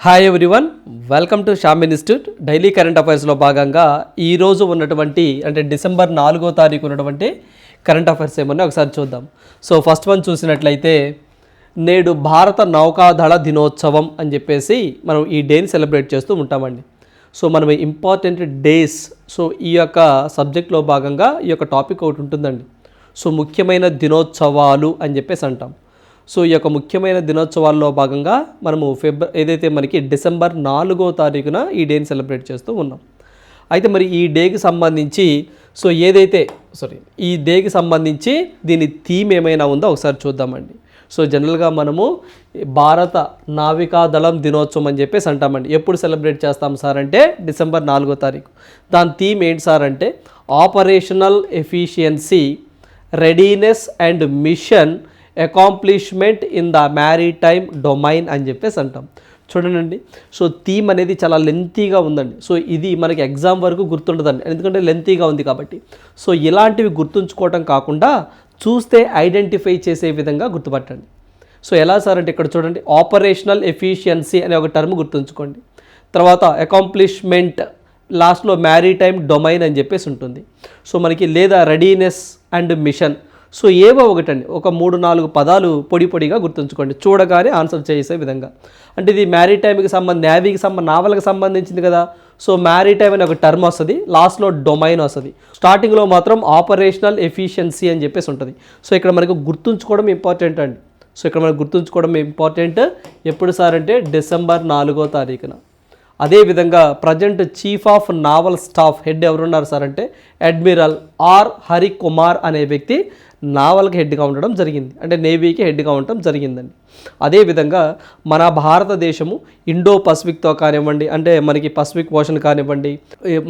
Hi everyone welcome to Sham institute daily current అఫైర్స్లో భాగంగా ఈరోజు ఉన్నటువంటి అంటే డిసెంబర్ నాలుగో తారీఖు ఉన్నటువంటి కరెంట్ అఫైర్స్ ఏమన్నా ఒకసారి చూద్దాం. సో ఫస్ట్ వన్ చూసినట్లయితే నేడు భారత నౌకాదళ దినోత్సవం అని చెప్పేసి మనం ఈ డేని సెలబ్రేట్ చేస్తూ ఉంటామండి. సో మనం ఇంపార్టెంట్ డేస్ సో ఈ యొక్క సబ్జెక్ట్లో భాగంగా ఈ యొక్క టాపిక్ ఒకటి ఉంటుందండి. సో ముఖ్యమైన దినోత్సవాలు అని చెప్పేసి అంటాం. సో ఈ యొక్క ముఖ్యమైన దినోత్సవాల్లో భాగంగా మనము ఫిబ్ర ఏదైతే మనకి డిసెంబర్ నాలుగో తారీఖున ఈ డేని సెలబ్రేట్ చేస్తూ ఉన్నాం. అయితే మరి ఈ డేకి సంబంధించి సో ఏదైతే సారీ ఈ డేకి సంబంధించి దీని థీమ్ ఏమైనా ఉందో ఒకసారి చూద్దామండి. సో జనరల్గా మనము భారత నావికాదళం దినోత్సవం అని చెప్పేసి అంటామండి. ఎప్పుడు సెలబ్రేట్ చేస్తాం సార్ అంటే డిసెంబర్ నాలుగో తారీఖు. దాని థీమ్ ఏంటి సార్ అంటే operational efficiency readiness and mission accomplishment in the maritime domain అని చెప్పేసి అంటాం. చూడండి. సో థీమ్ అనేది చాలా లెంతీగా ఉందండి. సో ఇది మనకి ఎగ్జామ్ వరకు గుర్తుండదండి. ఎందుకంటే లెంతీగా ఉంది కాబట్టి. సో ఇలాంటివి గుర్తుంచుకోవటం కాకుండా చూస్తే ఐడెంటిఫై చేసే విధంగా గుర్తుపట్టండి. సో ఎలా సార్ అంటే ఇక్కడ చూడండి. ఆపరేషనల్ ఎఫిషియన్సీ అనే ఒక టర్మ్ గుర్తుంచుకోండి. తర్వాత అకాంప్లిష్మెంట్ లాస్ట్లో మ్యారీటైమ్ డొమైన్ అని చెప్పేసి ఉంటుంది. సో మనకి లేదా రెడీనెస్ అండ్ మిషన్ సో ఏవో ఒకటండి. ఒక మూడు నాలుగు పదాలు పొడి పొడిగా గుర్తుంచుకోండి. చూడగానే ఆన్సర్ చేసే విధంగా. అంటే ఇది మ్యారీటైమ్కి సంబంధ నేవీకి సంబంధ నావల్కి సంబంధించింది కదా. సో మ్యారీటైమ్ అనే ఒక టర్మ్ వస్తుంది. లాస్ట్లో డొమైన్ వస్తుంది. స్టార్టింగ్లో మాత్రం ఆపరేషనల్ ఎఫిషియన్సీ అని చెప్పేసి ఉంటుంది. సో ఇక్కడ మనకు గుర్తుంచుకోవడం ఇంపార్టెంట్ అండి. సో ఇక్కడ మనకు గుర్తుంచుకోవడం ఇంపార్టెంట్. ఎప్పుడు సార్ అంటే డిసెంబర్ నాలుగో తారీఖున. అదేవిధంగా present chief of naval staff head ఎవరున్నారు సార్ అంటే అడ్మిరల్ ఆర్ హరి కుమార్ అనే వ్యక్తి. నావల్కి హెడ్గా ఉండడం జరిగింది. అంటే నేవీకి హెడ్గా ఉండడం జరిగిందండి. అదేవిధంగా మన భారతదేశము ఇండో పసిఫిక్తో కానివ్వండి అంటే మనకి పసిఫిక్ ఓషన్ కానివ్వండి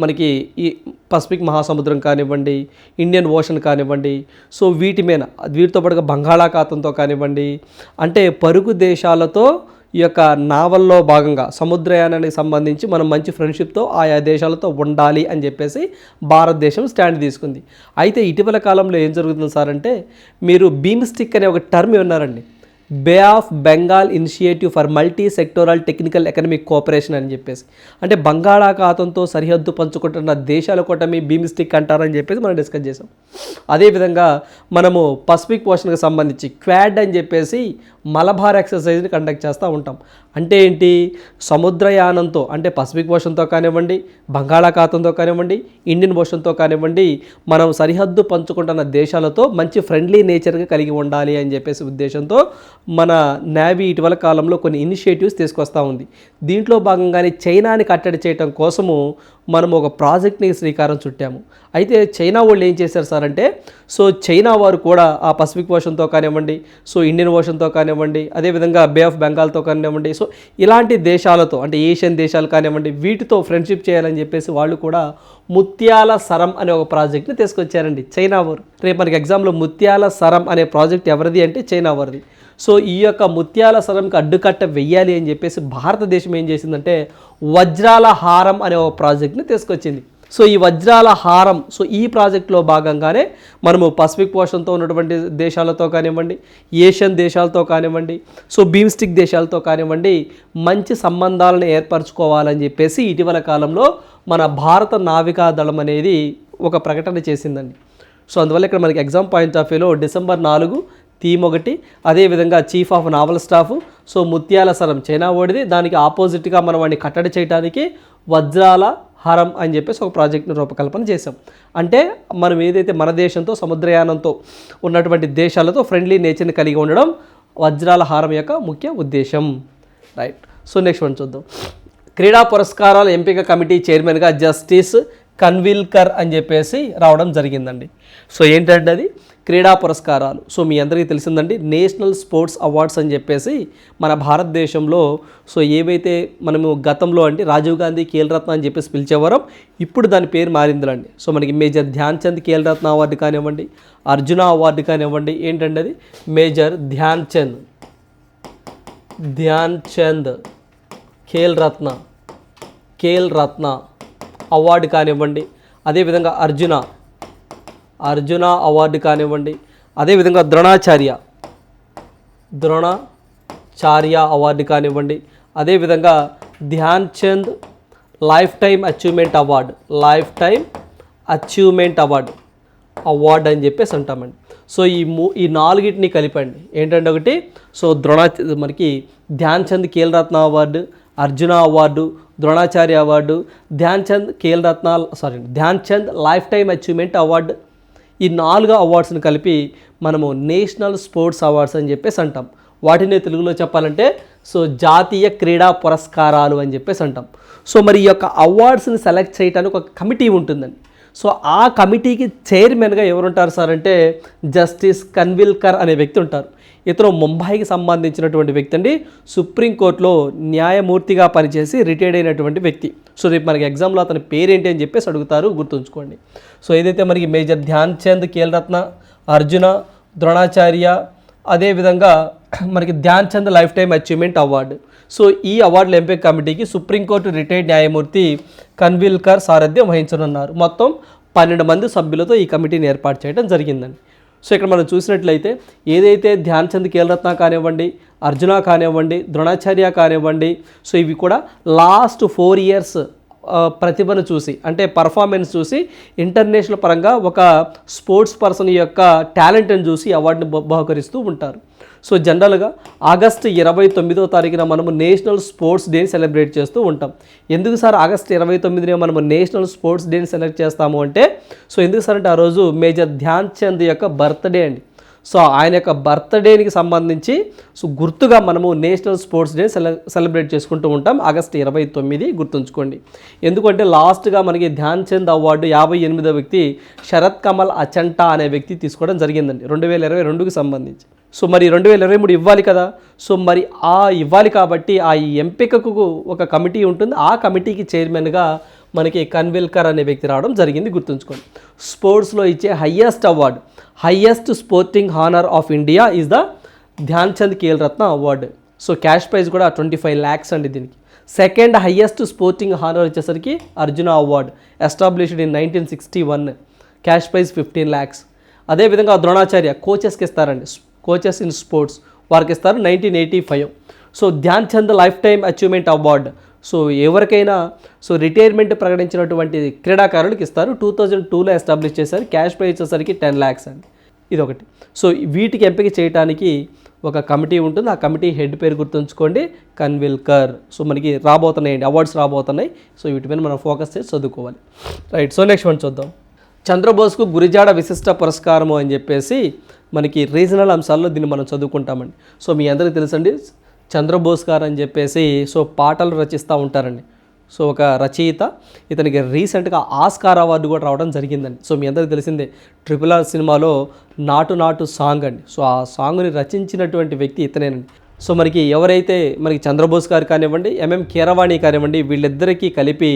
మనకి ఈ పసిఫిక్ మహాసముద్రం కానివ్వండి ఇండియన్ ఓషన్ కానివ్వండి సో వీటి మీద వీటితో పాటుగా బంగాళాఖాతంతో కానివ్వండి అంటే పరుగు దేశాలతో ఈ యొక్క నావల్లో భాగంగా సముద్రయానానికి సంబంధించి మనం మంచి ఫ్రెండ్షిప్తో ఆయా దేశాలతో ఉండాలి అని చెప్పేసి భారతదేశం స్టాండ్ తీసుకుంది. అయితే ఇటీవల కాలంలో ఏం జరుగుతుంది సార్ అంటే మీరు బీమ్ స్టిక్ అనే ఒక term విన్నారండి? Bay of Bengal initiative for multi sectoral technical economic cooperation అని చెప్పేసి. అంటే బంగాళాఖాతంతో సరిహద్దు పంచుకుంటున్న దేశాల కూటమి బీమిస్టిక్ అంటారని చెప్పేసి మనం డిస్కస్ చేసాం. అదేవిధంగా మనము పసిఫిక్ పోషన్కి సంబంధించి క్వాడ్ అని చెప్పేసి మలబార్ ఎక్సర్సైజ్ని కండక్ట్ చేస్తూ ఉంటాం. అంటే ఏంటి? సముద్రయానంతో అంటే పసిఫిక్ ఓషన్తో కానివ్వండి బంగాళాఖాతంతో కానివ్వండి ఇండియన్ ఓషన్తో కానివ్వండి మనం సరిహద్దు పంచుకుంటున్న దేశాలతో మంచి ఫ్రెండ్లీ నేచర్గా కలిగి ఉండాలి అని చెప్పేసి ఉద్దేశంతో మన నేవీ ఇటీవల కాలంలో కొన్ని ఇనిషియేటివ్స్ తీసుకొస్తూ ఉంది. దీంట్లో భాగంగానే చైనాని కట్టడి చేయడం కోసము మనం ఒక ప్రాజెక్ట్ని శ్రీకారం చుట్టాము. అయితే చైనా వాళ్ళు ఏం చేశారు సార్ అంటే సో చైనా వారు కూడా ఆ పసిఫిక్ ఓషన్తో కానివ్వండి సో ఇండియన్ ఓషన్తో కానివ్వండి అదేవిధంగా బే ఆఫ్ బెంగాల్తో కానివ్వండి సో ఇలాంటి దేశాలతో అంటే ఏషియన్ దేశాలు కానివ్వండి వీటితో ఫ్రెండ్షిప్ చేయాలని చెప్పేసి వాళ్ళు కూడా ముత్యాల సరం అనే ఒక ప్రాజెక్ట్ని తీసుకొచ్చారండి చైనా వారు. రేపు మనకి ఎగ్జామ్లో ముత్యాల సరం అనే ప్రాజెక్ట్ ఎవరిది అంటే చైనా వారిది. సో ఈ యొక్క ముత్యాల సరంకి అడ్డుకట్ట వెయ్యాలి అని చెప్పేసి భారతదేశం ఏం చేసిందంటే వజ్రాల హారం అనే ఒక ప్రాజెక్ట్ని తీసుకొచ్చింది. సో ఈ వజ్రాల హారం సో ఈ ప్రాజెక్ట్లో భాగంగానే మనము పసిఫిక్ పోషన్తో ఉన్నటువంటి దేశాలతో కానివ్వండి ఏషియన్ దేశాలతో కానివ్వండి సో బీమ్స్టిక్ దేశాలతో కానివ్వండి మంచి సంబంధాలను ఏర్పరచుకోవాలని చెప్పేసి ఇటీవల కాలంలో మన భారత నావికా దళం అనేది ఒక ప్రకటన చేసిందండి. సో అందువల్ల ఇక్కడ మనకి ఎగ్జామ్ పాయింట్ ఆఫ్ వ్యూలో డిసెంబర్ నాలుగు థీమ్ ఒకటి అదేవిధంగా chief of naval staff. So ముత్యాల సరం చైనా ఓడిది. దానికి ఆపోజిట్గా మనం వాడిని కట్టడి చేయడానికి వజ్రాల హారం అని చెప్పేసి ఒక ప్రాజెక్ట్ను రూపకల్పన చేసాం అంటే మనం ఏదైతే మన దేశంతో సముద్రయానంతో ఉన్నటువంటి దేశాలతో ఫ్రెండ్లీ నేచర్ని కలిగి ఉండడం వజ్రాల హారం యొక్క ముఖ్య ఉద్దేశం. రైట్. సో నెక్స్ట్ వన్ చూద్దాం. క్రీడా పురస్కారాల ఎంపిక కమిటీ చైర్మన్గా జస్టిస్ కన్విల్కర్ అని చెప్పేసి రావడం జరిగిందండి. సో ఏంటంటే అది? క్రీడా పురస్కారాలు. సో మీ అందరికీ తెలిసిందండి నేషనల్ స్పోర్ట్స్ అవార్డ్స్ అని చెప్పేసి మన భారతదేశంలో సో ఏవైతే మనము గతంలో అంటే రాజీవ్ గాంధీ ఖేల్రత్న అని చెప్పేసి పిలిచేవారం ఇప్పుడు దాని పేరు మారిందిలండి. సో మనకి మేజర్ ధ్యాన్ చంద్ ఖేల్రత్న అవార్డు కానివ్వండి అర్జున అవార్డు కానివ్వండి ఏంటంటే అది మేజర్ ధ్యాన్ చంద్ ధ్యాన్ చంద్ రత్న కేల్ రత్న అవార్డు కానివ్వండి అదేవిధంగా అర్జున అర్జున అవార్డు కానివ్వండి. అదేవిధంగా ద్రోణాచార్య. ద్రోణాచార్య అవార్డు కానివ్వండి. అదేవిధంగా Dhyan Chand life time achievement award. Life time achievement award. Award అని చెప్పేసి అంటామండి. సో ఈ మూ ఈ నాలుగిటిని కలిపండి. ఏంటంటే ఒకటి సో ద్రోణా మనకి Dhyan Chand Khel Ratna Ratna award Arjuna award Dronacharya award Dhyan Chand Khel Ratna sorry Dhyan Chand life time achievement award ఈ నాలుగు అవార్డ్స్ని కలిపి మనము నేషనల్ స్పోర్ట్స్ అవార్డ్స్ అని చెప్పేసి అంటాం. వాటిని తెలుగులో చెప్పాలంటే సో జాతీయ క్రీడా పురస్కారాలు అని చెప్పేసి అంటాం. సో మరి ఈ యొక్క అవార్డ్స్ని సెలెక్ట్ చేయడానికి ఒక కమిటీ ఉంటుందండి. సో ఆ కమిటీకి చైర్మన్గా ఎవరుంటారు సార్ అంటే జస్టిస్ కన్విల్కర్ అనే వ్యక్తి ఉంటారు. ఇతను ముంబైకి సంబంధించినటువంటి వ్యక్తి అండి. సుప్రీంకోర్టులో న్యాయమూర్తిగా పనిచేసి రిటైర్డ్ అయినటువంటి వ్యక్తి. సో రేపు మనకి ఎగ్జామ్లో అతని పేరేంటి అని చెప్పేసి అడుగుతారు గుర్తుంచుకోండి. సో ఏదైతే మనకి మేజర్ ధ్యాన్ చంద్ ఖేల్రత్న అర్జున ద్రోణాచార్య అదేవిధంగా మనకి Dhyan Chand life time achievement award. So ఈ అవార్డుల ఎంపిక కమిటీకి సుప్రీంకోర్టు రిటైర్డ్ న్యాయమూర్తి కన్విల్కర్ సారథ్యం వహించనున్నారు. మొత్తం పన్నెండు మంది సభ్యులతో ఈ కమిటీని ఏర్పాటు చేయడం జరిగిందండి. సో ఇక్కడ మనం చూసినట్లయితే ఏదైతే ధ్యాన్ చంద్ ఖేల్రత్న కానివ్వండి అర్జున కానివ్వండి ద్రోణాచార్య కానివ్వండి సో ఇవి కూడా లాస్ట్ ఫోర్ ఇయర్స్ ప్రతిభను చూసి అంటే పర్ఫార్మెన్స్ చూసి ఇంటర్నేషనల్ పరంగా ఒక స్పోర్ట్స్ పర్సన్ యొక్క టాలెంట్ని చూసి అవార్డుని బహుకరిస్తూ ఉంటారు. సో జనరల్గా ఆగస్టు ఇరవై తొమ్మిదో తారీఖున మనము నేషనల్ స్పోర్ట్స్ డేని సెలబ్రేట్ చేస్తూ ఉంటాం. ఎందుకు సార్ ఆగస్టు ఇరవై తొమ్మిదిన మనము నేషనల్ స్పోర్ట్స్ డేని సెలెక్ట్ చేస్తాము అంటే సో ఎందుకు సార్ అంటే ఆ రోజు మేజర్ ధ్యాన్ చంద్ యొక్క బర్త్డే అండి. సో ఆయన యొక్క బర్త్డేకి సంబంధించి సో గుర్తుగా మనము నేషనల్ స్పోర్ట్స్ డే సెలబ్రేట్ చేసుకుంటూ ఉంటాం ఆగస్ట్ ఇరవై తొమ్మిది గుర్తుంచుకోండి. ఎందుకంటే లాస్ట్గా మనకి ధ్యాన్ చంద్ అవార్డు యాభై ఎనిమిదో వ్యక్తి శరత్ కమల్ అచంటా అనే వ్యక్తి తీసుకోవడం జరిగిందండి. రెండు వేల ఇరవై రెండుకి సంబంధించి. సో మరి రెండు వేల ఇరవై మూడు ఇవ్వాలి కదా. సో మరి ఆ ఇవ్వాలి కాబట్టి ఆ ఎంపికకు ఒక కమిటీ ఉంటుంది. ఆ కమిటీకి చైర్మన్గా మనకి కన్విల్కర్ అనే వ్యక్తి రావడం జరిగింది. గుర్తుంచుకోండి. స్పోర్ట్స్లో ఇచ్చే highest award highest sporting honour of India is the Dhyan Chand Khel Ratna award. So cash prize కూడా ట్వంటీ ఫైవ్ ల్యాక్స్ అండి దీనికి. సెకండ్ హయ్యెస్ట్ స్పోర్టింగ్ హానర్ వచ్చేసరికి Arjuna award established in nineteen sixty one. Cash prize fifteen lakhs. అదేవిధంగా ద్రోణాచార్య కోచెస్కి ఇస్తారండి. Coaches in sports వారికి ఇస్తారు nineteen eighty five so Dhyan Chand life time achievement award so ఎవరికైనా so retirement ప్రకటించినటువంటి క్రీడాకారులకు ఇస్తారు. టూ థౌజండ్ టూలో ఎస్టాబ్లిష్ చేశారు. క్యాష్ ప్రైజ్ వచ్చేసరికి టెన్ ల్యాక్స్ అండి. ఇది ఒకటి సో వీటికి ఎంపిక చేయడానికి ఒక కమిటీ ఉంటుంది. ఆ కమిటీ హెడ్ పేరు గుర్తుంచుకోండి. కన్విల్కర్. సో మనకి రాబోతున్నాయండి. అవార్డ్స్ రాబోతున్నాయి. సో వీటి మీద మనం ఫోకస్ చేసి చదువుకోవాలి. రైట్ సో నెక్స్ట్ వన్ చూద్దాం. చంద్రబోస్కు గురిజాడ విశిష్ట పురస్కారము అని చెప్పేసి మనకి రీజనల్ అంశాల్లో దీన్ని మనం చదువుకుంటామండి. సో మీ అందరికీ తెలుసండి చంద్రబోస్ గారు అని చెప్పేసి సో పాటలు రచిస్తూ ఉంటారండి. సో ఒక రచయిత ఇతనికి రీసెంట్గా ఆస్కార్ అవార్డు కూడా రావడం జరిగిందండి. సో మీ అందరికీ తెలిసిందే ట్రిపుల్ ఆర్ సినిమాలో నాటు నాటు సాంగ్ అండి. సో ఆ సాంగ్ని రచించినటువంటి వ్యక్తి ఇతనేనండి. సో మనకి ఎవరైతే మనకి చంద్రబోస్ గారు కానివ్వండి ఎంఎం కీరవాణి కానివ్వండి వీళ్ళిద్దరికీ కలిపి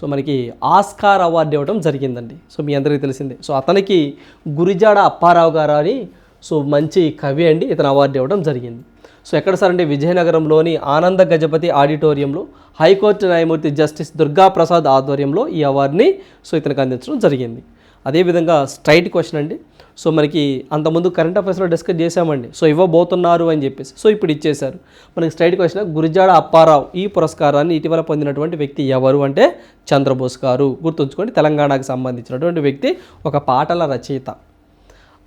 సో మనకి ఆస్కార్ అవార్డు ఇవ్వడం జరిగిందండి. సో మీ అందరికీ తెలిసిందే. సో అతనికి గురిజాడ అప్పారావు గారు అని సో మంచి కవి అండి. ఇతను అవార్డు ఇవ్వడం జరిగింది. సో ఎక్కడ సార్ అంటే విజయనగరంలోని ఆనంద గజపతి ఆడిటోరియంలో హైకోర్టు న్యాయమూర్తి జస్టిస్ దుర్గా ప్రసాద్ ఆధ్వర్యంలో ఈ అవార్డుని సో ఇతనికి అందించడం జరిగింది. అదేవిధంగా స్ట్రైట్ క్వశ్చన్ అండి. సో మనకి అంతకుముందు కరెంట్ అఫైర్స్లో డిస్కస్ చేశామండి. సో ఇవ్వబోతున్నారు అని చెప్పేసి. సో ఇప్పుడు ఇచ్చేశారు. మనకి స్ట్రైట్ క్వశ్చన్ గురిజాడ అప్పారావు ఈ పురస్కారాన్ని ఇటీవల పొందినటువంటి వ్యక్తి ఎవరు అంటే చంద్రబోస్ గారు. గుర్తుంచుకోండి తెలంగాణకు సంబంధించినటువంటి వ్యక్తి ఒక పాటల రచయిత.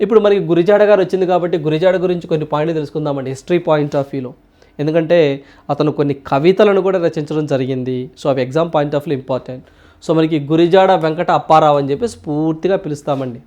ఇప్పుడు మనకి గురిజాడ గారు వచ్చింది కాబట్టి గురిజాడ గురించి కొన్ని పాయింట్లు తెలుసుకుందామండి హిస్టరీ పాయింట్ ఆఫ్ వ్యూలో ఎందుకంటే అతను కొన్ని కవితలను కూడా రచించడం జరిగింది. సో అవి exam point of view important so మనకి గురిజాడ వెంకట అప్పారావు అని చెప్పేసి పూర్తిగా పిలుస్తామండి.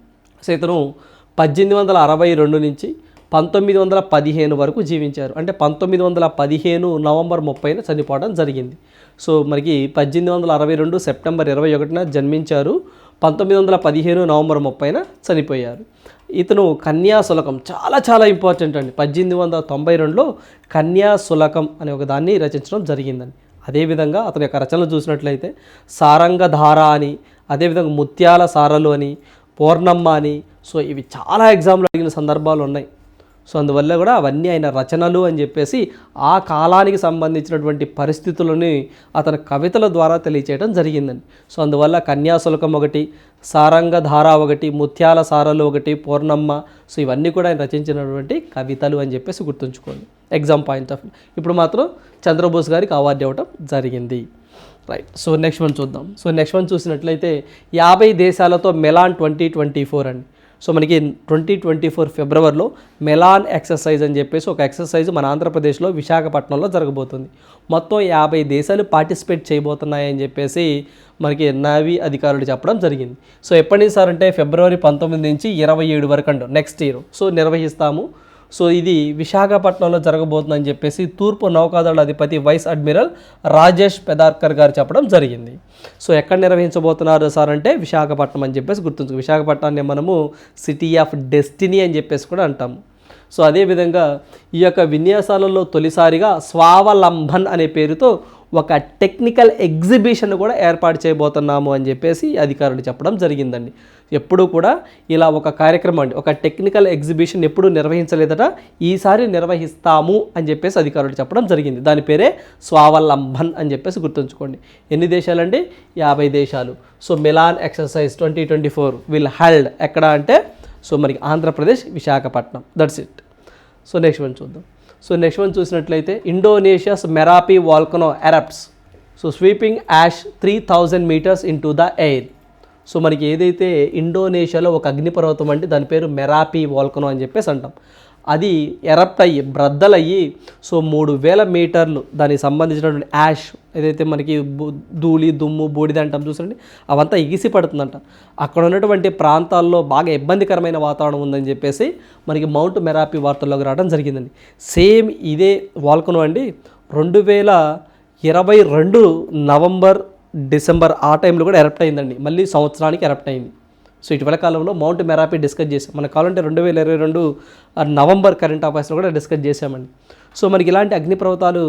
సో ఇతను పద్దెనిమిది వందల అరవై రెండు నుంచి పంతొమ్మిది వందల పదిహేను వరకు జీవించారు. అంటే పంతొమ్మిది వందల పదిహేను నవంబర్ ముప్పైన చనిపోవడం జరిగింది. సో మనకి పద్దెనిమిది వందల అరవై రెండు సెప్టెంబర్ ఇరవై ఒకటిన జన్మించారు. పంతొమ్మిది వందల పదిహేను నవంబర్ ముప్పైన చనిపోయారు. ఇతను కన్యాశులకం చాలా చాలా ఇంపార్టెంట్ అండి. పద్దెనిమిది వందల తొంభై రెండులో కన్యాశులకం అనే ఒక దాన్ని రచించడం జరిగిందండి. అదేవిధంగా అతని యొక్క రచనలు చూసినట్లయితే సారంగధార అని అదేవిధంగా ముత్యాల సారలు అని పూర్ణమ్మ అని. సో ఇవి చాలా ఎగ్జామ్లు అడిగిన సందర్భాలు ఉన్నాయి. సో అందువల్ల కూడా అవన్నీ ఆయన రచనలు అని చెప్పేసి ఆ కాలానికి సంబంధించినటువంటి పరిస్థితులని అతని కవితల ద్వారా తెలియచేయడం జరిగిందండి. సో అందువల్ల కన్యాశుల్కం ఒకటి సారంగధార ఒకటి ముత్యాల సారలు ఒకటి పూర్ణమ్మ. సో ఇవన్నీ కూడా ఆయన రచించినటువంటి కవితలు అని చెప్పేసి గుర్తుంచుకోండి. ఎగ్జామ్ పాయింట్ ఆఫ్ ఇప్పుడు మాత్రం చంద్రబోస్ గారికి అవార్డు ఇవ్వడం జరిగింది. రైట్. సో నెక్స్ట్ వన్ చూద్దాం. సో నెక్స్ట్ వన్ చూసినట్లయితే యాభై దేశాలతో మెలాన్ ట్వంటీ ట్వంటీ ఫోర్ అండి. సో మనకి ట్వంటీ ట్వంటీ ఫోర్ ఫిబ్రవరిలో మెలాన్ ఎక్సర్సైజ్ అని చెప్పేసి ఒక ఎక్సర్సైజ్ మన ఆంధ్రప్రదేశ్లో విశాఖపట్నంలో జరగబోతుంది. మొత్తం యాభై దేశాలు పార్టిసిపేట్ చేయబోతున్నాయని చెప్పేసి మనకి నావీ అధికారులు చెప్పడం జరిగింది. సో ఎప్పటి నుంచి సార్ అంటే ఫిబ్రవరి పంతొమ్మిది నుంచి ఇరవై ఏడు వరకు అండి. Next year. సో నిర్వహిస్తాము సో ఇది విశాఖపట్నంలో జరగబోతుందని చెప్పేసి తూర్పు నౌకాదళ అధిపతి వైస్ అడ్మిరల్ రాజేష్ పెదార్కర్ గారు చెప్పడం జరిగింది. సో ఎక్కడ నిర్వహించబోతున్నారు సార్ అంటే విశాఖపట్నం అని చెప్పేసి గుర్తుంచు విశాఖపట్నాన్ని మనము సిటీ ఆఫ్ డెస్టినీ అని చెప్పేసి కూడా అంటాము సో అదేవిధంగా ఈ యొక్క విన్యాసాలలో తొలిసారిగా స్వావలంబన్ అనే పేరుతో ఒక టెక్నికల్ ఎగ్జిబిషన్ కూడా ఏర్పాటు చేయబోతున్నాము అని చెప్పేసి అధికారులు చెప్పడం జరిగిందండి. ఎప్పుడూ కూడా ఇలా ఒక కార్యక్రమం అండి ఒక టెక్నికల్ ఎగ్జిబిషన్ ఎప్పుడు నిర్వహించలేదట ఈసారి నిర్వహిస్తాము అని చెప్పేసి అధికారులు చెప్పడం జరిగింది. దాని పేరే స్వావలంబన్ అని చెప్పేసి గుర్తుంచుకోండి. ఎన్ని దేశాలండి? యాభై దేశాలు. So Milan exercise twenty twenty four will held ఎక్కడ అంటే సో మనకి Andhra Pradesh Visakhapatnam. That's it so next one చూద్దాం. సో నెక్స్ట్ వన్ చూసినట్లయితే Indonesia's Merapi volcano erupts so sweeping ash three thousand metres in to the air so మనకి ఏదైతే ఇండోనేషియాలో ఒక అగ్నిపర్వతం అంటే దాని పేరు మెరాపీ వాల్కనో అని చెప్పేసి అంటాం. అది ఎరప్ట్ అయ్యి బ్రద్దలయ్యి సో మూడు వేల మీటర్లు దానికి సంబంధించినటువంటి యాష్ ఏదైతే మనకి ధూళి దుమ్ము బూడిద అంటాం చూసండి అవంతా ఎగిసి పడుతుందంట. అక్కడ ఉన్నటువంటి ప్రాంతాల్లో బాగా ఇబ్బందికరమైన వాతావరణం ఉందని చెప్పేసి మనకి మౌంట్ మెరాపీ వార్తల్లోకి రావడం జరిగిందండి. సేమ్ ఇదే వాల్కనో అండి రెండు వేల ఇరవై రెండు నవంబర్ డిసెంబర్ ఆ టైంలో కూడా ఎరప్ట్ అయిందండి. మళ్ళీ సంవత్సరానికి ఎరప్ట్ అయింది. సో ఇటీవల కాలంలో మౌంట్ మెరాపీ డిస్కస్ చేసాం మన కావాలంటే రెండు వేల ఇరవై రెండు నవంబర్ కరెంట్ అఫైర్స్లో కూడా డిస్కస్ చేసామండి సో మనకి ఇలాంటి అగ్నిపర్వతాలు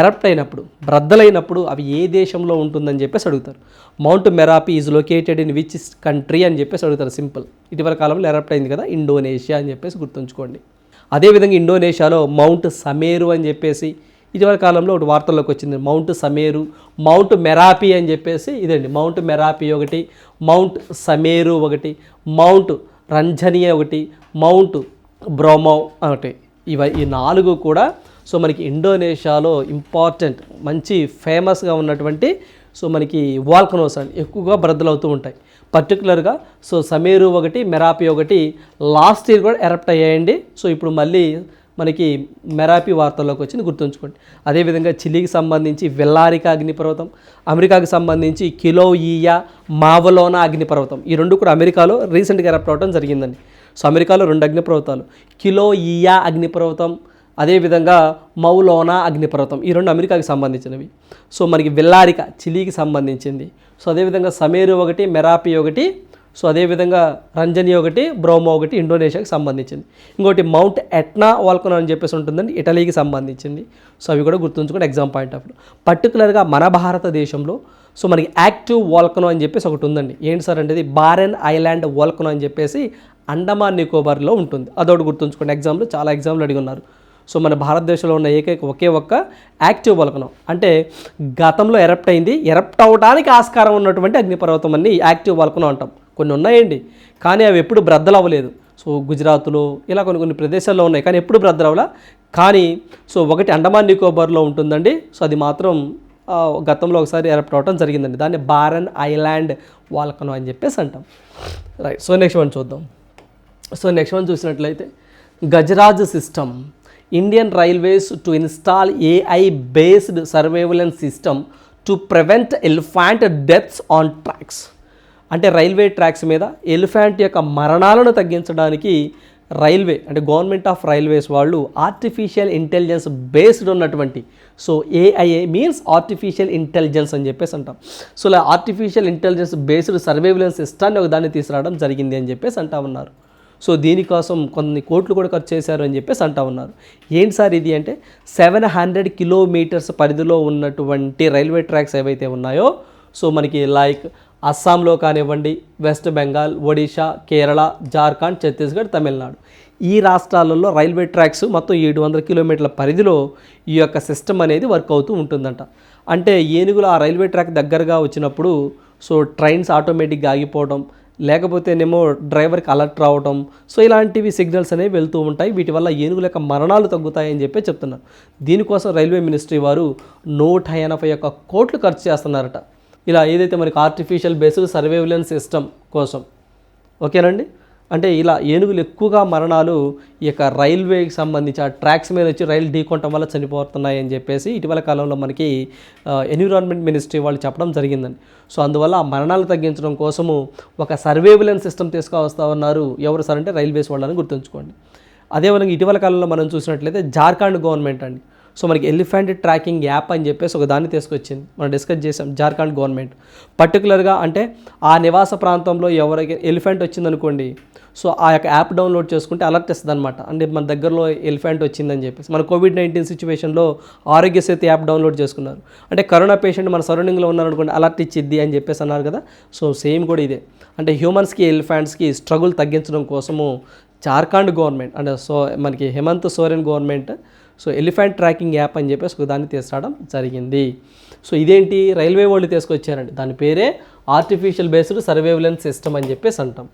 ఎరప్ట్ అయినప్పుడు బ్రద్దలైనప్పుడు అవి ఏ దేశంలో ఉంటుందని చెప్పేసి అడుగుతారు. Mount Merapi is located in which country అని చెప్పేసి అడుగుతారు సింపుల్. ఇటీవల కాలంలో ఎరప్ట్ అయింది కదా ఇండోనేషియా అని చెప్పేసి గుర్తుంచుకోండి. అదేవిధంగా ఇండోనేషియాలో మౌంట్ సమేరు అని చెప్పేసి ఇటీవల కాలంలో ఒకటి వార్తల్లోకి వచ్చింది. మౌంట్ సమేరు మౌంట్ మెరాపీ అని చెప్పేసి ఇదండి. మౌంట్ మెరాపీ ఒకటి మౌంట్ సమేరు ఒకటి మౌంట్ రంజనియా ఒకటి మౌంట్ బ్రోమో ఒకటి. ఇవ ఈ నాలుగు కూడా సో మనకి ఇండోనేషియాలో ఇంపార్టెంట్ మంచి ఫేమస్గా ఉన్నటువంటి సో మనకి వాల్కనోస్ అని ఎక్కువగా బ్రద్దలవుతూ ఉంటాయి. పర్టికులర్గా సో సమీరు ఒకటి మెరాపి ఒకటి లాస్ట్ ఇయర్ కూడా ఎరప్ట్ అయ్యాయండి. సో ఇప్పుడు మళ్ళీ మనకి మెరాపీ వార్తల్లోకి వచ్చింది గుర్తుంచుకోండి. అదేవిధంగా చిలీకి సంబంధించి వెల్లారికా అగ్నిపర్వతం అమెరికాకి సంబంధించి కిలోయియా మావలోనా అగ్నిపర్వతం ఈ రెండు కూడా అమెరికాలో రీసెంట్గా ఎరప్ట్ అవడం జరిగిందండి. సో అమెరికాలో రెండు అగ్నిపర్వతాలు కిలోయియా అగ్నిపర్వతం అదేవిధంగా మౌలోనా అగ్నిపర్వతం ఈ రెండు అమెరికాకి సంబంధించినవి. సో మనకి వెల్లారిక చిలీకి సంబంధించింది. సో అదేవిధంగా సమేరు ఒకటి మెరాపి ఒకటి సో అదేవిధంగా రంజని ఒకటి బ్రోమో ఒకటి ఇండోనేషియాకి సంబంధించింది. ఇంకోటి మౌంట్ ఎట్నా వాల్కనో అని చెప్పేసి ఉంటుందండి ఇటలీకి సంబంధించింది. సో అవి కూడా గుర్తుంచుకోండి ఎగ్జామ్ పాయింట్ ఆఫ్ పర్టికులర్గా మన భారతదేశంలో సో మనకి యాక్టివ్ వాల్కనో అని చెప్పేసి ఒకటి ఉందండి. ఏంటి సార్ అంటే ఇది బారెన్ ఐలాండ్ వాల్కనో అని చెప్పేసి అండమాన్ నికోబార్లో ఉంటుంది. అదొకటి గుర్తుంచుకోండి ఎగ్జామ్లో చాలా ఎగ్జామ్లు అడిగి ఉన్నారు సో మన భారతదేశంలో ఉన్న ఏకైక ఒకే ఒక్క యాక్టివ్ వల్కనం. అంటే గతంలో ఎరప్ట్ అయింది ఎరప్ట్ అవడానికి ఆస్కారం ఉన్నటువంటి అగ్నిపర్వతం అని యాక్టివ్ వల్కనం అంటాం. కొన్ని ఉన్నాయండి కానీ అవి ఎప్పుడు బ్రద్దలు అవ్వలేదు. సో గుజరాత్లో ఇలా కొన్ని కొన్ని ప్రదేశాల్లో ఉన్నాయి కానీ ఎప్పుడు బ్రద్దలు అవ్వలా. కానీ సో ఒకటి అండమాన్ నికోబార్లో ఉంటుందండి. సో అది మాత్రం గతంలో ఒకసారి ఎరప్ట్ అవడం జరిగిందండి. దాన్ని బారన్ ఐలాండ్ వాల్కనో అని చెప్పేసి అంటాం. రైట్ సో నెక్స్ట్ వన్ చూద్దాం. సో నెక్స్ట్ వన్ చూసినట్లయితే Gajraj system Indian railways to install AI based surveillance system to prevent elephant deaths on tracks. అంటే రైల్వే ట్రాక్స్ మీద ఎలిఫెంట్ యొక్క మరణాలను తగ్గించడానికి రైల్వే అంటే గవర్నమెంట్ ఆఫ్ రైల్వేస్ వాళ్ళు ఆర్టిఫిషియల్ ఇంటెలిజెన్స్ బేస్డ్ ఉన్నటువంటి so AI means artificial intelligence అని చెప్పేసి అంటాం. సో ఇలా ఆర్టిఫిషియల్ ఇంటెలిజెన్స్ బేస్డ్ సర్వేవిలెన్స్ సిస్టాన్ని ఒక దాన్ని తీసుకురావడం జరిగింది అని చెప్పేసి అంటా ఉన్నారు. సో దీనికోసం కొన్ని కోట్లు కూడా ఖర్చు చేశారు అని చెప్పేసి అంటా ఉన్నారు. ఏంటి సార్ ఇది అంటే సెవెన్ హండ్రెడ్ కిలోమీటర్స్ పరిధిలో ఉన్నటువంటి రైల్వే ట్రాక్స్ ఏవైతే ఉన్నాయో సో మనకి లైక్ అస్సాంలో కానివ్వండి వెస్ట్ బెంగాల్ ఒడిషా కేరళ జార్ఖండ్ ఛత్తీస్గఢ్ తమిళనాడు. ఈ రాష్ట్రాలలో రైల్వే ట్రాక్స్ మొత్తం ఏడు వందల కిలోమీటర్ల పరిధిలో ఈ యొక్క సిస్టమ్ అనేది వర్క్ అవుతూ ఉంటుందంట. అంటే ఏనుగులు ఆ రైల్వే ట్రాక్ దగ్గరగా వచ్చినప్పుడు సో ట్రైన్స్ ఆటోమేటిక్గా ఆగిపోవడం లేకపోతేనేమో డ్రైవర్కి అలర్ట్ రావడం సో ఇలాంటివి సిగ్నల్స్ అనేవి వెళ్తూ ఉంటాయి. వీటి వల్ల ఏనుగుల యొక్క మరణాలు తగ్గుతాయని చెప్పి చెప్తున్నారు. దీనికోసం రైల్వే మినిస్ట్రీ వారు నూట ఎనభై ఒక్క కోట్లు ఖర్చు చేస్తున్నారట. ఇలా ఏదైతే మనకి ఆర్టిఫిషియల్ బేస్డ్ సర్వేవిలెన్స్ సిస్టమ్ కోసం. ఓకేనండి? అంటే ఇలా ఏనుగులు ఎక్కువగా మరణాలు ఈ యొక్క రైల్వేకి సంబంధించి ఆ ట్రాక్స్ మీద వచ్చి రైలు ఢీకొనటం వల్ల చనిపోతున్నాయని చెప్పేసి ఇటీవల కాలంలో మనకి ఎన్విరాన్మెంట్ మినిస్ట్రీ వాళ్ళు చెప్పడం జరిగిందండి. సో అందువల్ల ఆ మరణాలు తగ్గించడం కోసము ఒక సర్వేవిలెన్స్ సిస్టమ్ తీసుకువస్తా ఉన్నారు. ఎవరు సార్ అంటే రైల్వేస్ వాళ్ళని గుర్తుంచుకోండి. అదే మనకి ఇటీవల కాలంలో మనం చూసినట్లయితే జార్ఖండ్ గవర్నమెంట్ అండి. సో మనకి ఎలిఫెంట్ ట్రాకింగ్ యాప్ అని చెప్పేసి ఒక దాన్ని తీసుకొచ్చింది. మనం డిస్కస్ చేసాం జార్ఖండ్ గవర్నమెంట్. పర్టికులర్గా అంటే ఆ నివాస ప్రాంతంలో ఎవరికి ఎలిఫెంట్ వచ్చిందనుకోండి సో ఆ యొక్క యాప్ డౌన్లోడ్ చేసుకుంటే అలర్ట్ ఇస్తుంది అనమాట అంటే మన దగ్గరలో ఎలిఫెంట్ వచ్చిందని చెప్పేసి. మన కోవిడ్ నైన్టీన్ సిచ్యువేషన్లో ఆరోగ్య సేతు యాప్ డౌన్లోడ్ చేసుకున్నారు. అంటే కరోనా పేషెంట్ మన సరౌండింగ్లో ఉన్నారనుకోండి అలర్ట్ ఇచ్చిద్ది అని చెప్పేసి అన్నారు కదా. సో సేమ్ కూడా ఇదే. అంటే హ్యూమన్స్కి ఎలిఫెంట్స్కి స్ట్రగుల్ తగ్గించడం కోసము జార్ఖండ్ గవర్నమెంట్ అంటే సో మనకి Hemant Soren government so elephant tracking app అని చెప్పేసి ఒక దాన్ని తీసుకురావడం జరిగింది. సో ఇదేంటి? రైల్వే వాళ్ళు తీసుకొచ్చారండి. దాని పేరే ఆర్టిఫిషియల్ బేస్డ్ సర్వేవిలెన్స్ సిస్టమ్ అని చెప్పేసి అంటాం.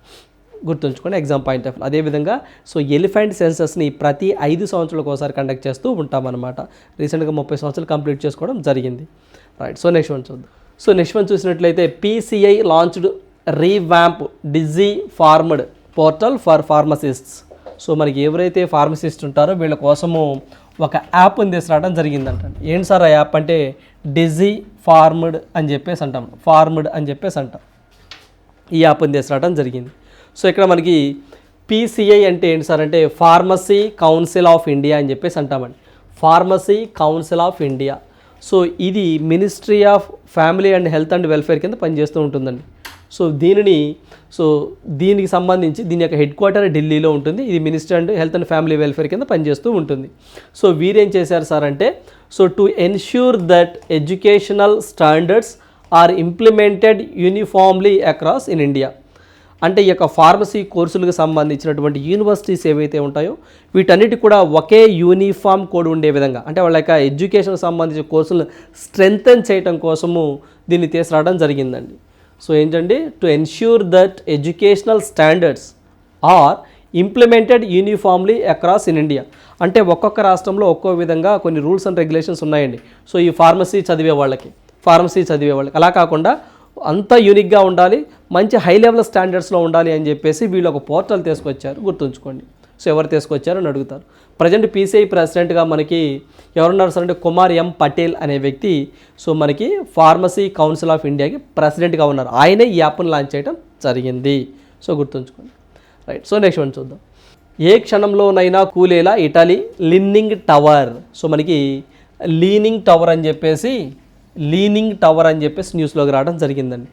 గుర్తుంచుకోండి ఎగ్జామ్ పాయింట్ ఆఫ్ అదేవిధంగా సో ఎలిఫెంట్ సెన్సస్ని ప్రతి ఐదు సంవత్సరాలకు ఒకసారి కండక్ట్ చేస్తూ ఉంటామన్నమాట. రీసెంట్గా ముప్పై సంవత్సరాలు కంప్లీట్ చేసుకోవడం జరిగింది. రైట్ సో నెక్స్ట్ వన్ చూద్దాం. సో నెక్స్ట్ వన్ చూసినట్లయితే PCI launched revamp DigiPharmEd portal for pharmacists so మనకి ఎవరైతే ఫార్మసిస్ట్ ఉంటారో వీళ్ళ కోసము ఒక యాప్ని తీసుకురావడం జరిగిందంట. ఏంటి సార్ ఆ యాప్ అంటే డిజీ ఫార్మ్డ్ అని చెప్పేసి అంటాం. ఫార్మ్డ్ అని చెప్పేసి అంటాం. ఈ యాప్ని తీసుకురావడం జరిగింది. సో ఇక్కడ మనకి పీసీఐ అంటే ఏంటి సార్ అంటే ఫార్మసీ కౌన్సిల్ ఆఫ్ ఇండియా అని చెప్పేసి అంటామండి. Pharmacy council of India. So ఇది ministry of family and health and welfare కింద పనిచేస్తూ ఉంటుందండి. సో దీనిని సో దీనికి సంబంధించి దీని యొక్క హెడ్ క్వార్టర్ ఢిల్లీలో ఉంటుంది. ఇది minister and health and family welfare కింద పనిచేస్తూ ఉంటుంది. సో వీరేం చేశారు సార్ అంటే so to ensure that educational standards are implemented uniformly across in India. అంటే ఈ యొక్క ఫార్మసీ కోర్సులకు సంబంధించినటువంటి యూనివర్సిటీస్ ఏవైతే ఉంటాయో వీటన్నిటి కూడా ఒకే యూనిఫామ్ కోడ్ ఉండే విధంగా. అంటే వాళ్ళ యొక్క ఎడ్యుకేషన్ సంబంధించిన కోర్సులను స్ట్రెంగ్తన్ చేయడం కోసము దీన్ని తీసుకురావడం జరిగిందండి. సో ఏంటండి? To ensure that educational standards are implemented uniformly across in India అంటే ఒక్కొక్క రాష్ట్రంలో ఒక్కో విధంగా కొన్ని రూల్స్ అండ్ రెగ్యులేషన్స్ ఉన్నాయండి. సో ఈ ఫార్మసీ చదివే వాళ్ళకి ఫార్మసీ చదివే వాళ్ళకి. అలా కాకుండా అంతా యూనిక్గా ఉండాలి మంచి హై లెవెల్ స్టాండర్డ్స్లో ఉండాలి అని చెప్పేసి వీళ్ళు ఒక పోర్టల్ తీసుకొచ్చారు గుర్తుంచుకోండి. సో ఎవరు తీసుకొచ్చారు అని అడుగుతారు. ప్రజెంట్ పీసీఐ ప్రెసిడెంట్గా మనకి ఎవరున్నారు సార్ అంటే కుమార్ ఎం పటేల్ అనే వ్యక్తి. సో మనకి ఫార్మసీ కౌన్సిల్ ఆఫ్ ఇండియాకి ప్రెసిడెంట్గా ఉన్నారు. ఆయనే ఈ యాప్ను లాంచ్ చేయడం జరిగింది. సో గుర్తుంచుకోండి. రైట్. సో నెక్స్ట్ వన్ చూద్దాం. ఏ క్షణంలోనైనా కూలేలా ఇటలీ లిన్నింగ్ టవర్. సో మనకి లీనింగ్ టవర్ అని చెప్పేసి లీనింగ్ టవర్ అని చెప్పేసి న్యూస్లోకి రావడం జరిగిందండి.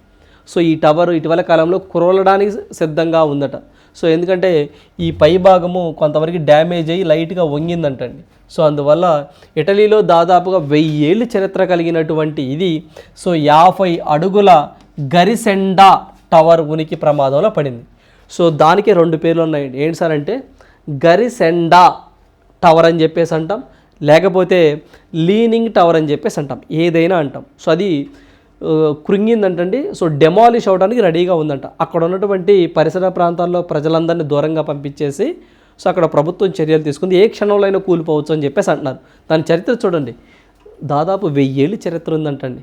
సో ఈ టవర్ ఇటీవల కాలంలో కురవలడానికి సిద్ధంగా ఉందట. సో ఎందుకంటే ఈ పై భాగము కొంతవరకు డ్యామేజ్ అయ్యి లైట్గా వంగిందంటండి. సో అందువల్ల ఇటలీలో దాదాపుగా వెయ్యి ఏళ్ళు చరిత్ర కలిగినటువంటి ఇది. సో యాభై అడుగుల గరిసెండా టవర్ ఉనికి ప్రమాదంలో పడింది. సో దానికి రెండు పేర్లు ఉన్నాయండి ఏంటి సార్ అంటే గరిసెండా టవర్ అని చెప్పేసి అంటాం. లేకపోతే లీనింగ్ టవర్ అని చెప్పేసి అంటాం. ఏదైనా అంటాం. సో అది కృంగిందంటండి. సో డెమాలిష్ అవడానికి రెడీగా ఉందంట. అక్కడ ఉన్నటువంటి పరిసర ప్రాంతాల్లో ప్రజలందరినీ దూరంగా పంపించేసి సో అక్కడ ప్రభుత్వం చర్యలు తీసుకుంది. ఏ క్షణంలో అయినా కూలిపోవచ్చు అని చెప్పేసి అంటున్నారు. దాని చరిత్ర చూడండి. దాదాపు వెయ్యేళ్ళు చరిత్ర ఉందంటండి.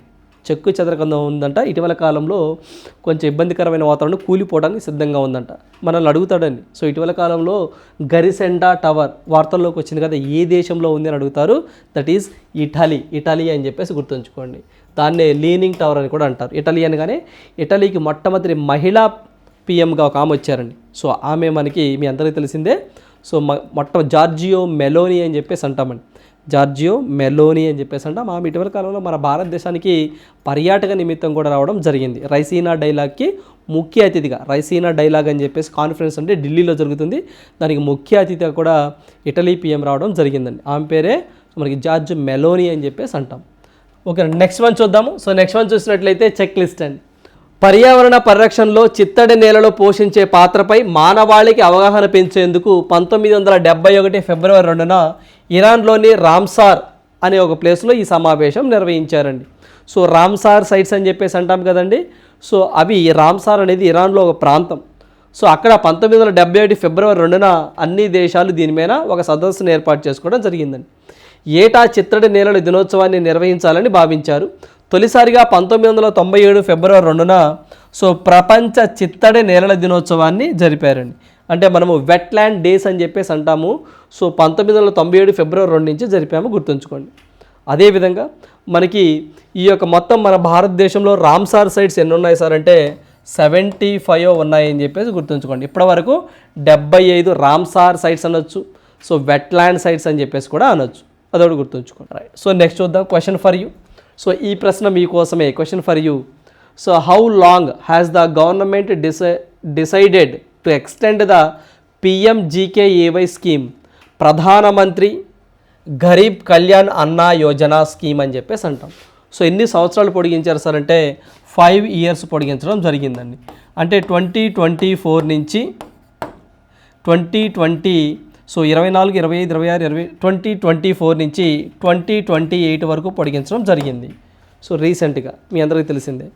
చెక్కు చెదరకంగా ఉందంట. ఇటీవల కాలంలో కొంచెం ఇబ్బందికరమైన వాతావరణం కూలిపోవడానికి సిద్ధంగా ఉందంట. మనల్ని అడుగుతాడండి. సో ఇటీవల కాలంలో గరిసెండా టవర్ వార్తల్లోకి వచ్చింది కదా ఏ దేశంలో ఉంది అని అడుగుతారు. That is Italy. ఇటలీ అని చెప్పేసి గుర్తుంచుకోండి. దాన్నే లీనింగ్ టవర్ అని కూడా అంటారు. ఇటలీ అనగానే ఇటలీకి మొట్టమొదటి మహిళా పిఎంగా ఒక ఆమె వచ్చారండి. సో ఆమె మనకి మీ అందరికీ తెలిసిందే. సో మ- మొట్ట జార్జియో మెలోని అని చెప్పేసి అంటామండి. జార్జియో మెలోని అని చెప్పేసి అంటాం. ఆమె ఇటీవల కాలంలో మన భారతదేశానికి పర్యాటక నిమిత్తం కూడా రావడం జరిగింది. రైసీనా డైలాగ్కి ముఖ్య అతిథిగా రైసీనా డైలాగ్ అని చెప్పేసి కాన్ఫరెన్స్ అంటే ఢిల్లీలో జరుగుతుంది. దానికి ముఖ్య అతిథిగా కూడా ఇటలీ పిఎం రావడం జరిగిందండి. ఆమె పేరే మనకి జార్జ్ మెలోని అని చెప్పేసి అంటాం. ఓకే నెక్స్ట్ వన్ చూద్దాము. సో నెక్స్ట్ వన్ చూసినట్లయితే చెక్ లిస్ట్ అండి. పర్యావరణ పరిరక్షణలో చిత్తడి నేలలో పోషించే పాత్రపై మానవాళికి అవగాహన పెంచేందుకు పంతొమ్మిది వందల డెబ్బై ఒకటి ఫిబ్రవరి రెండున ఇరాన్లోని రామ్సార్ అనే ఒక ప్లేస్లో ఈ సమావేశం నిర్వహించారండి. సో రామ్సార్ సైట్స్ అని చెప్పేసి అంటాం కదండి. సో అవి రామ్సార్ అనేది ఇరాన్లో ఒక ప్రాంతం. సో అక్కడ పంతొమ్మిది వందల డెబ్బై ఒకటి ఫిబ్రవరి రెండున అన్ని దేశాలు దీని ఒక సదస్సును ఏర్పాటు చేసుకోవడం జరిగిందండి. ఏటా చిత్తడి నేలల దినోత్సవాన్ని నిర్వహించాలని భావించారు. తొలిసారిగా పంతొమ్మిది వందల తొంభై ఏడు ఫిబ్రవరి రెండున సో ప్రపంచ చిత్తడి నేలల దినోత్సవాన్ని జరిపారండి. అంటే మనము వెట్లాండ్ డేస్ అని చెప్పేసి అంటాము. సో పంతొమ్మిది వందల తొంభై ఏడు ఫిబ్రవరి రెండు నుంచి జరిపాము గుర్తుంచుకోండి. అదేవిధంగా మనకి ఈ యొక్క మొత్తం మన భారతదేశంలో రామ్సార్ సైట్స్ ఎన్ని ఉన్నాయి సార్ అంటే సెవెంటీ ఫైవ్ ఉన్నాయని చెప్పేసి గుర్తుంచుకోండి. ఇప్పటివరకు డెబ్బై ఐదు రామ్సార్ సైట్స్ అనొచ్చు. సో వెట్లాండ్ సైట్స్ అని చెప్పేసి కూడా అనొచ్చు. అదొకటి గుర్తుంచుకోండి. రైట్ సో నెక్స్ట్ చూద్దాం. క్వశ్చన్ ఫర్ యూ సో ఈ ప్రశ్న మీకోసమే. Question for you so how long has the government decide decided to extend the PMGKAY scheme Pradhan Mantri Garib Kalyan అన్న యోజన స్కీమ్ అని చెప్పేసి అంటాం. సో ఎన్ని సంవత్సరాలు పొడిగించారు సార్ అంటే ఫైవ్ ఇయర్స్ పొడిగించడం జరిగిందండి. అంటే ట్వంటీ ట్వంటీ ఫోర్ నుంచి ట్వంటీ ట్వంటీ సో ఇరవై నాలుగు ఇరవై ఐదు ఇరవై ఆరు ఇరవై ట్వంటీ ట్వంటీ ఫోర్ నుంచి ట్వంటీ ట్వంటీ ఎయిట్ వరకు పొడిగించడం జరిగింది. సో రీసెంట్గా మీ అందరికీ తెలిసిందే.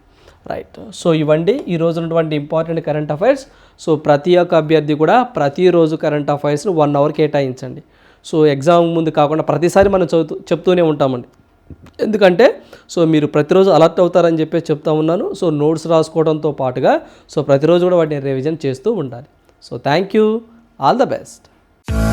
రైట్. సో ఇవ్వండి ఈ ఉన్నటువంటి ఇంపార్టెంట్ కరెంట్ అఫైర్స్. సో ప్రతి ఒక్క అభ్యర్థి కూడా ప్రతిరోజు కరెంట్ అఫైర్స్ను వన్ అవర్ కేటాయించండి. సో ఎగ్జామ్ ముందు కాకుండా ప్రతిసారి మనం చదువుతూ చెప్తూనే ఉంటామండి. ఎందుకంటే సో మీరు ప్రతిరోజు అలర్ట్ అవుతారని చెప్పేసి చెప్తా ఉన్నాను. సో నోట్స్ రాసుకోవడంతో పాటుగా సో ప్రతిరోజు కూడా వాటిని రివిజన్ చేస్తూ ఉండాలి. So thank you. All the best. Bye.